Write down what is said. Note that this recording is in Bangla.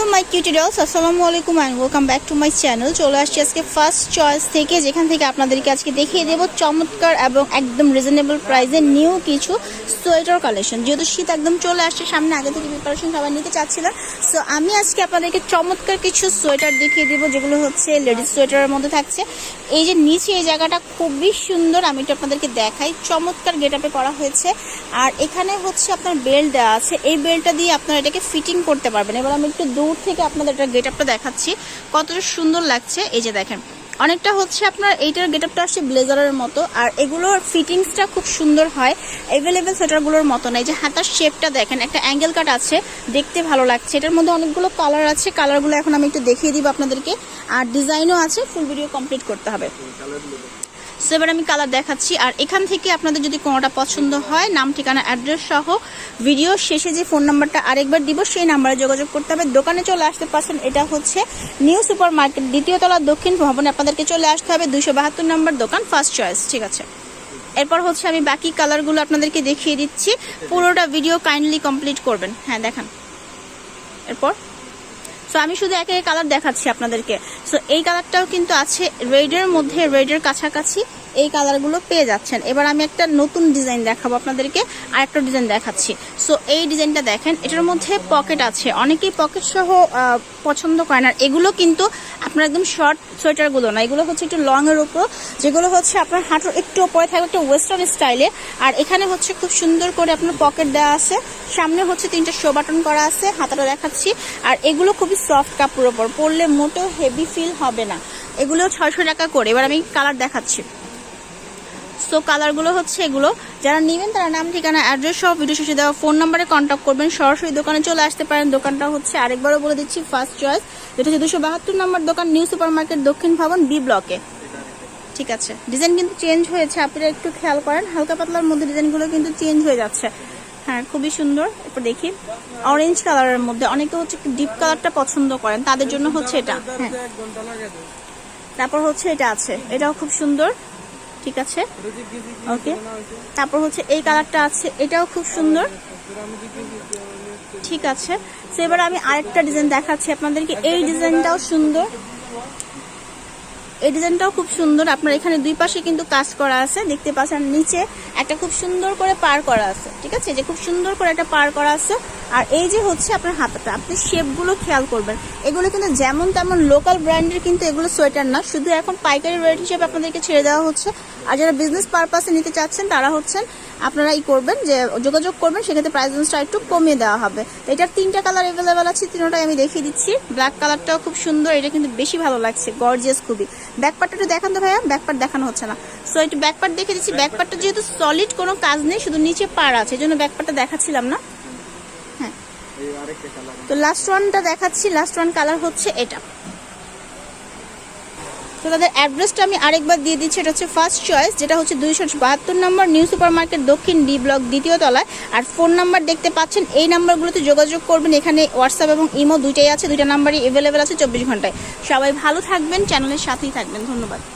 হ্যালো, মাই কিউটিডলস আসসালামু আলাইকুম and welcome back to my channel চলে আসছি আজকে ফার্স্ট চয়েস থেকে, যেখান থেকে আপনাদেরকে আজকে দেখিয়ে দেবো চমৎকার এবং একদম রিজনেবল প্রাইসে নিউ কিছু সোয়েটার কালেকশন যেহেতু শীত একদম চলে আসছে, সামনে আগে থেকে প্রিপারেশন সবাই নিতে চাচ্ছিলাম সো আমি আজকে আপনাদেরকে চমৎকার কিছু সোয়েটার দেখিয়ে দেবো, যেগুলো হচ্ছে লেডিস সোয়েটারের মধ্যে থাকছে। এই যে নিচে এই জায়গাটা খুবই সুন্দর, আমি একটু আপনাদেরকে দেখাই। চমৎকার গেট আপে করা হয়েছে। আর এখানে হচ্ছে আপনার বেল্ট দেওয়া আছে। এই বেল্টটা দিয়ে আপনারা এটাকে ফিটিং করতে পারবেন। এবার আমি একটু দূর থেকে আপনাদের এটা গেট আপটা দেখাচ্ছি। কতটা সুন্দর লাগছে। এই যে দেখেন, অনেকটা হচ্ছে আপনার এইটার গেট আপটা আসছে ব্লেজারের মতো, আর এগুলোর ফিটিংসটা খুব সুন্দর হয়। অ্যাভেলেবেল সোয়েটারগুলোর মতো না। যে হাতার শেপটা দেখেন, একটা অ্যাঙ্গেল কাট আছে, দেখতে ভালো লাগছে। এটার মধ্যে অনেকগুলো কালার আছে, কালারগুলো এখন আমি একটু দেখিয়ে দিব আপনাদেরকে। আর ডিজাইনও আছে, ফুল ভিডিও কমপ্লিট করতে হবে। সো এবার আমি কালার দেখাচ্ছি। আর এখান থেকে আপনাদের যদি কোনোটা পছন্দ হয়, নাম, ঠিকানা অ্যাড্রেস সহ ভিডিও শেষে যে ফোন নাম্বারটা আরেকবার দিব, সেই নাম্বারে যোগাযোগ করতে হবে। দোকানে চলে আসতে পারছেন, এটা হচ্ছে নিউ সুপার মার্কেট দ্বিতীয় তলা দক্ষিণ ভবনে আপনাদেরকে চলে আসতে হবে। দুইশো বাহাত্তর নম্বর দোকান ফার্স্ট চয়েস ঠিক আছে? এরপর হচ্ছে আমি বাকি কালারগুলো আপনাদেরকে দেখিয়ে দিচ্ছি। পুরোটা ভিডিও কাইন্ডলি কমপ্লিট করবেন। হ্যাঁ দেখান। এরপর? সো আমি শুধু একে কালার দেখাচ্ছি আপনাদেরকে। সো এই কালারটাও কিন্তু আছে রেডের মধ্যে রেডের কাছাকাছি এই কালারগুলো পেয়ে যাচ্ছেন। এবার আমি একটা নতুন ডিজাইন দেখাবো আপনাদেরকে আর একটা ডিজাইন দেখাচ্ছি। সো এই ডিজাইনটা দেখেন, এটার মধ্যে পকেট আছে। অনেকেই পকেট সহ পছন্দ করেন আর এগুলো কিন্তু আপনার একদম শর্ট সোয়েটারগুলো না, এগুলো হচ্ছে একটু লং এর উপর, যেগুলো হচ্ছে আপনার হাঁটুর একটু ওপরে থাকবে একটা ওয়েস্টার্ন স্টাইলে আর এখানে হচ্ছে খুব সুন্দর করে আপনার পকেট দেওয়া আছে, সামনে হচ্ছে তিনটা শো বাটন করা আছে, হাতাটা দেখাচ্ছি। আর এগুলো খুবই সফট কাপড়ের ওপর পরলে মোটেও হেভি ফিল হবে না। এগুলো ছয়শো টাকা করে, এবার আমি কালার দেখাচ্ছি। সো কালারগুলো হচ্ছে এগুলো। যারা নেবেন তারা নাম, ঠিকানা অ্যাড্রেস সহ ভিডিও শেষে দেওয়া ফোন নাম্বারে কন্ট্যাক্ট করবেন। সরাসরি দোকানে চলে আসতে পারেন। দোকানটা হচ্ছে আরেকবারও বলে দিচ্ছি ফার্স্ট চয়েস যেটা হচ্ছে দুশো বাহাত্তর নম্বর দোকান নিউ সুপার মার্কেট দক্ষিণ ভবন বি ব্লকে ঠিক আছে। ডিজাইন কিন্তু চেঞ্জ হয়েছে। আপনারা একটু খেয়াল করেন। হালকা পাতলার মধ্যে ডিজাইনগুলো কিন্তু চেঞ্জ হয়ে যাচ্ছে। হ্যাঁ খুবই সুন্দর। এরপর দেখি। অরেঞ্জ কালারের মধ্যে অনেকে হচ্ছে ডিপ কালারটা পছন্দ করেন। তাদের জন্য হচ্ছে এটা। হ্যাঁ। তারপর হচ্ছে এটা আছে। এটাও খুব সুন্দর। ঠিক আছে? ওকে তারপর হচ্ছে এই কালারটা আছে, এটাও খুব সুন্দর। ঠিক আছে। তো এবার আমি আরেকটা ডিজাইন দেখাচ্ছি আপনাদেরকে। এই ডিজাইনটাও সুন্দর। এই ডিজাইনটাও খুব সুন্দর। আপনার এখানে দুই পাশে কিন্তু কাজ করা আছে। দেখতে পাচ্ছেন, নিচে একটা খুব সুন্দর করে পার করা আছে। ঠিক আছে? যে খুব সুন্দর করে একটা পার করা আছে। আর এই যে হচ্ছে আপনার হাতাটা, আপনি শেপগুলো খেয়াল করবেন। এগুলো কিন্তু যেমন তেমন লোকাল ব্র্যান্ডের কিন্তু এগুলো সোয়েটার না, শুধু এখন পাইকারি রেট হিসেবে আপনাদেরকে ছেড়ে দেওয়া হচ্ছে। আর যারা বিজনেস পারপাসে নিতে চাচ্ছেন, তারা হচ্ছেন, আপনারা ই করবেন যে যোগাযোগ করবেন, সেক্ষেত্রে প্রাইস রেঞ্জটা একটু কমিয়ে দেওয়া হবে। তো এটার তিনটা কালার অ্যাভেলেবেল আছে, তিনটাই আমি দেখিয়ে দিচ্ছি। ব্ল্যাক কালারটাও খুব সুন্দর, এটা কিন্তু বেশি ভালো লাগছে গর্জিয়াস খুবই। ব্যাকপার্টটা একটু দেখান তো ভাইয়া ব্যাকপার্ট দেখানো হচ্ছে না। সো একটু ব্যাকপার্ট দেখে দিচ্ছি। ব্যাকপার্টটা যেহেতু সলিড কোনো কাজ নেই, শুধু নিচে পার আছে, এই জন্য ব্যাকপার্টটা দেখাচ্ছিলাম না। তো লাস্ট ওয়ানটা দেখাচ্ছি লাস্ট ওয়ান কালার হচ্ছে এটা। তো তাদের অ্যাড্রেসটা আমি আরেকবার দিয়ে দিচ্ছি, এটা হচ্ছে ফার্স্ট চয়েস যেটা হচ্ছে দুইশো বাহাত্তর নম্বর নিউ সুপার মার্কেট দক্ষিণ ডি ব্লক দ্বিতীয় তলায়। আর ফোন নাম্বার দেখতে পাচ্ছেন, এই নাম্বারগুলোতে যোগাযোগ করবেন, এখানে হোয়াটসঅ্যাপ এবং ইমো দুইটাই আছে, দুইটা নাম্বারই অ্যাভেলেবেল আছে চব্বিশ ঘন্টায়। সবাই ভালো থাকবেন চ্যানেলের সাথেই থাকবেন, ধন্যবাদ।